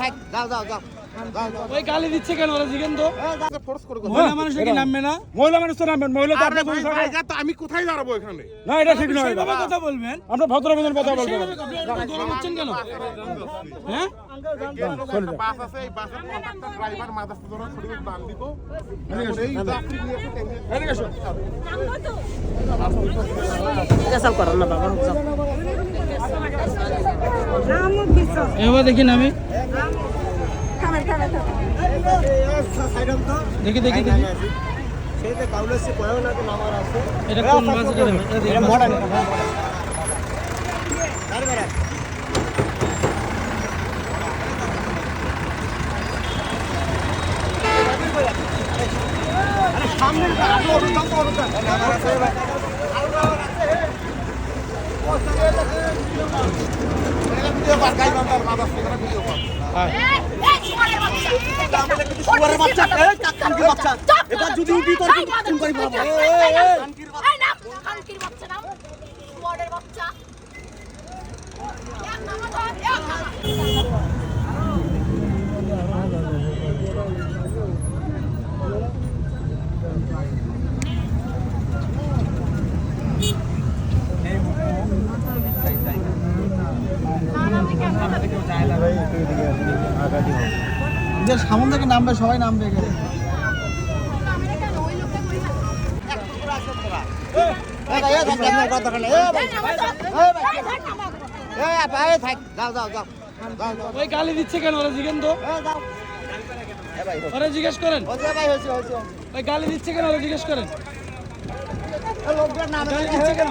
থাক যাও যাও যাও ওই গালি দিচ্ছে কেন ওরা জিজ্ঞেন তো? ফোর্স করে মহিলা মানুষের কি নামবে না? মহিলা মানুষ তো নামবেন মহিলা তো আপনি তো আমি কোথায় দাঁড়াবো এখানে? না এটা ঠিক নয় কথা বলবেন আমরা ভদ্র কথা বলব গরম হচ্ছেন কেন হ্যাঁ বাস আছে এই বাসের কন্ডাক্টর ড্রাইভার মাদাসতে ধরে ছড়ি বান দিব এই যাত্রী নিয়ে এসে ট্যাঙ্কে এদিকে এসো। এবার দেখি নামি দেখি দেখি দেখি। এটা কোন বাস এটা এটা দেখো। ভিডিও শুয়ারের বাচ্চা এই। কানকির বাচ্চা। এবার যদি উঠি তোর ফোন করি বলব এই। নাম কানকির বাচ্চা। নাম শুয়ারের বাচ্চা এক নামা ধর এক নামা যে সামন থেকে নামবে, সবাই নামবে এখানে। ওই গালি দিচ্ছে কেন? ওরা জিজ্ঞেন তো। জিজ্ঞেস করেন। ওই গালি দিচ্ছে কেন? ওরা জিজ্ঞেস করেন। গালি কেন?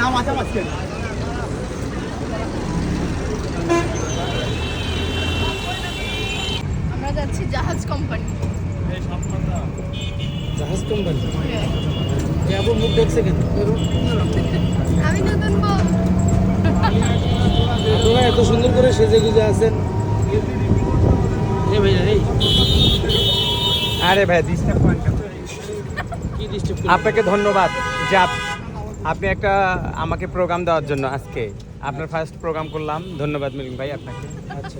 নাম আছে আমার আমরা যাচ্ছি জাহাজ কোম্পানি জাহাজ কোম্পানি যাব মুখ দেখছে কেন? আমি নতুন বউ। তোরা এত সুন্দর করে সেজে গুজে আছেন। আরে ভাই ডিস্টার্ব করেন আপনাকে ধন্যবাদ যে আপ- আপনি একটা আমাকে প্রোগ্রাম দেওয়ার জন্য আজকে। আপনার ফার্স্ট প্রোগ্রাম করলাম। ধন্যবাদ মিলিন ভাই আপনাকে।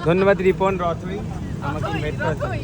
ধন্যবাদ রিপন রথই আমাকে ইনভাইট করার জন্য